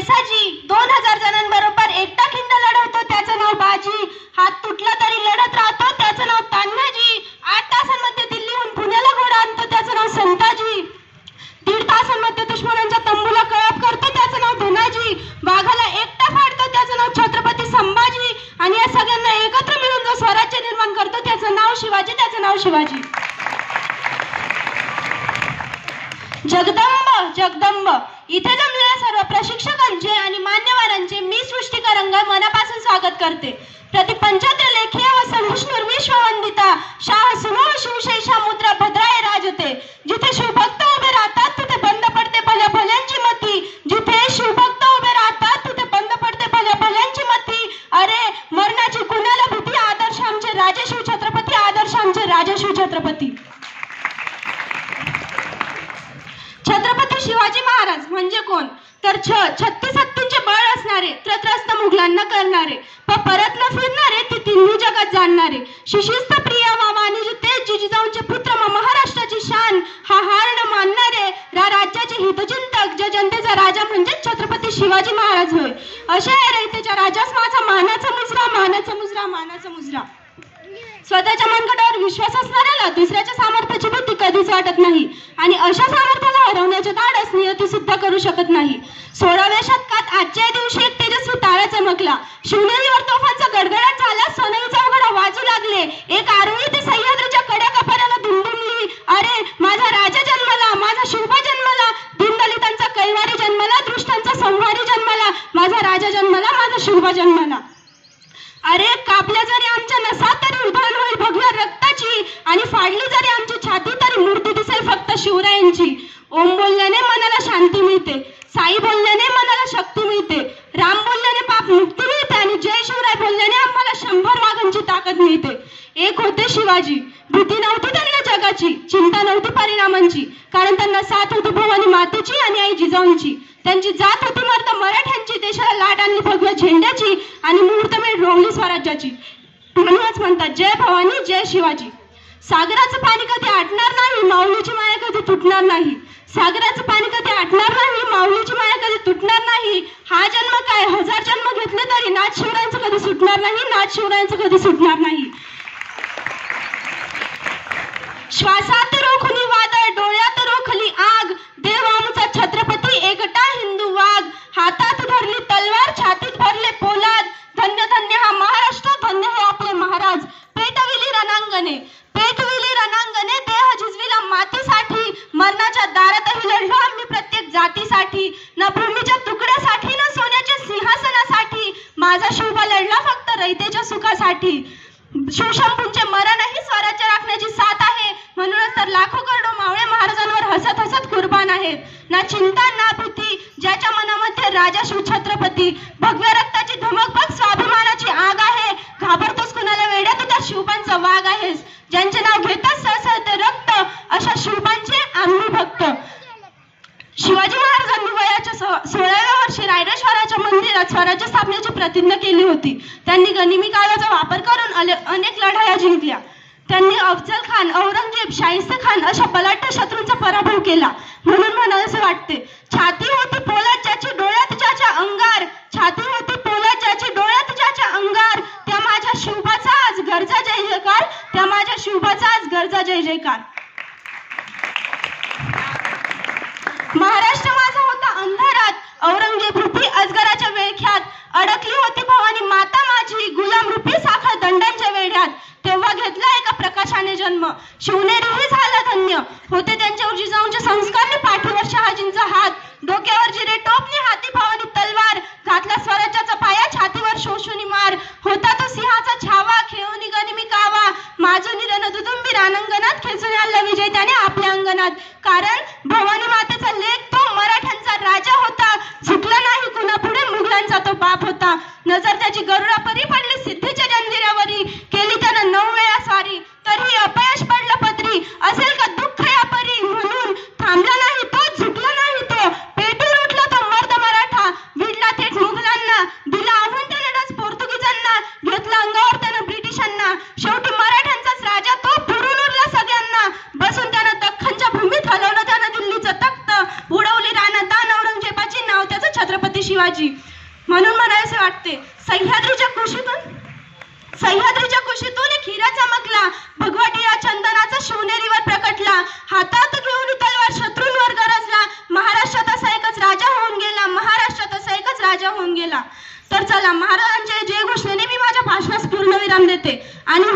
येसाजी दोन हजार जणांबरोबर एकटा खिंड लढवतो त्याचं नाव बाजी. हात तुटला तरी लढत राहतो त्याचं नाव तान्हाजी. आठ तासांमध्ये दिल्लीहून पुण्याला घोडा आणतो त्याचं नाव संताजी. दीड तासांमध्ये दुश्मनांच्या तंबूला कळप करतो त्याचं नाव धनाजी. वाघाला एकटा फाडतो त्याचं नाव छत्रपती संभाजी. आणि या सगळ्यांना एकत्र मिळून जो स्वराज्य निर्माण करतो त्याचं नाव शिवाजी त्याचं नाव शिवाजी. जगदंब जगदंब. इथे जमलेल्या सर्व प्रशिक्षकांचे आणि मान्यवरांचे मी सृष्टी रंग मनापासून स्वागत करते. प्रति पंचाहत्तर लेखीय व सहिष्णुर विश्ववंदिता शाह सुमोह शिवशेषा मुद्रा भद्राय राजते. जिथे शिवभक्त उभे राहतात तिथे बंद पडते भल्या भल्यांची मती. जिथे शिवभक्त उभे राहतात तिथे बंद पडते भल्या भल्यांची मती. अरे मरणाची कुणाला भीती? आदर्श आमचे राजेशिव छत्रपती आदर्श आमचे राजेशिव छत्रपती. छत्रपती शिवाजी महाराज म्हणजे कोण? तर छ छत्तीस हत्तींचे बळ असणारे त्रत्रस्त मुघलांना करणारे प परत न फिरणारे ते तिन्ही जगात जाणणारे. शिशिस्त प्रिया मामा आणि तेज जिजाऊंचे पुत्र मा महाराष्ट्राची शान हा हार न मानणारे रा राज्याचे हितचिंतक जे जनतेचा राजा म्हणजे छत्रपती शिवाजी महाराज होय. अशा या रयतेच्या राजास माझा मानाचा मुजरा मानाचा मुजरा मानाचा मुजरा. स्वतःच्या मनगटावर विश्वास असणाऱ्याला दुसऱ्याच्या सामर्थ्याची भीती कधीच वाटत नाही. आणि अशा सामर्थ्या शकत नाही. सोळाव्या शतकात आजच्या दिवशी एक तेजस्वी तारा चमकला. शिवनेरीवर तोफांचा गडगडाट झाला सोनेरीचा उघडा वाजू लागले. एक आरोही ते सह्याद्रीच्या कड्या कपाऱ्याला दुमदुमली अरे माझा राजा जन्मला माझा शिवबा जन्मला. दीनदलितांचा कैवारी जन्मला दृष्टांचा संहारी जन्मला. माझा राजा जन्मला माझा शिवबा जन्मला. अरे कापल्या जरी आमच्या नसा तरी उधळण होईल भगव्या रक्ताची. आणि फाडली जरी आमची छाती तरी मूर्ती दिसेल फक्त शिवरायांची. ओम बोलल्याने मनाला शांती मिळते साई बोलल्याने मनाला शक्ती मिळते राम बोलल्याने पाप मुक्ती मिळते आणि जय शिवराय बोलल्याने आम्हाला शंभर वाघांची ताकद मिळते एक होते शिवाजी भीती नव्हती कुटुंबाची चिंता नव्हती परिणामांची. कारण त्यांना साथ होती भवानी मातेची आणि आई जिजाऊंची. त्यांची जात होती मात्र मराठ्यांची देशाला लाट आणली भगव्या झेंड्याची आणि मुहूर्तमेळ रोवली स्वराज्याची. म्हणूनच म्हणतात जय भवानी जय शिवाजी. सागराचं पाणी कधी आटणार नाही माऊलीची माया कधी तुटणार नाही. सागराचं पाणी कधी आटणार नाही माऊलीची माया कधी तुटणार नाही. हा जन्म काय? हजार जन्म घेतले तरी नाथ शिवरायांचं कधी सुटणार नाही नाथ शिवरायांचं कधी सुटणार नाही. श्वासात रोखली वादळ डोळ्यात रोखली आग. देव आमचा छत्रपती एकटा हिंदू वाघ. हातात धरली तलवार छातीत भरले पोलाद. धन्य धन्य हा महाराष्ट्र धन्य हे आपले महाराज. पेटविली रणांगणे. पेटविली रणांगणे देह झिजविला मातीसाठी. मरणाच्या दारातही लढलो आम्ही प्रत्येक जातीसाठी. न भूमीच्या तुकड्यासाठी न सोन्याच्या सिंहासनासाठी. माझा शिवबा लढला फक्त रयतेच्या सुखासाठी. शिवशंभूंचे मरणही स्वराज्य राखण्याची साथ आहे. म्हणूनच तर लाखो करोडो मावळे महाराजांवर हसत हसत कुर्बान आहेत. ना चिंता ना भीती ज्याच्या मनामध्ये राजा शिव छत्रपती. भगव्या रक्ताची धमक बघ स्वाभिमानाची आग आहे. घाबरतोस कुणाला वेड्या? तू त्या शिवपांचा वाघ आहेस. ज्यांचे नाव घेतात सळसळते रक्त अशा शिवपांचे आम्ही भक्त. शिवाजी महाराजांनी वयाच्या सोळाव्या वर्षी रायरेश्वराच्या मंदिरात स्वराज्य स्थापनेची प्रतिज्ञा केली होती. त्यांनी गनिमी काळाचा वापर करून अनेक लढाया जिंकल्या. त्यांनी अफजल खान औरंगजेब शाहिस्ते खान अशा बलाढ्य शत्रूंचा पराभव केला. म्हणून मला असे वाटते छाती होती पोलाद ज्याची डोळ्यात ज्याच्या अंगार छाती होती पोलाद ज्याची डोळ्यात ज्याच्या अंगार त्या माझ्या शिवबाचा आज गरजा जय जयकार त्या माझ्या शिवबाचा आज गरजा जय जयकार. महाराष्ट्र माझा होता अंधारात औरंगजेब रूपी अजगराच्या वेळख्यात अडकली होती भवानी माता माझी गुलाम रूपी साखर दंडांच्या वेढ्यात तेव्हा घेतला एका प्रकाशाने जन्म शिवनेरीही झाला धन्य. होते त्यांच्यावर जिजाऊंच्या संस्कार पाठीवर शहाजींचा हात. डोक्यावर छत्रपती शिवाजी. म्हणून मला असे वाटते सह्याद्रीच्या कुशीतून सह्याद्रीच्या कुशीतून एक हिरा चमकला. भगवटीया चंदनाचा शिवनेरीवर प्रकटला. हातात घेऊन तलवार शत्रूंवर गरजला. महाराष्ट्रात असा एकच राजा होऊन गेला. महाराष्ट्रात असा एकच राजा होऊन गेला. तर चला महाराजांच्या जय घोषणेने मी माझ्या भाषणास पूर्णविराम देते. आणि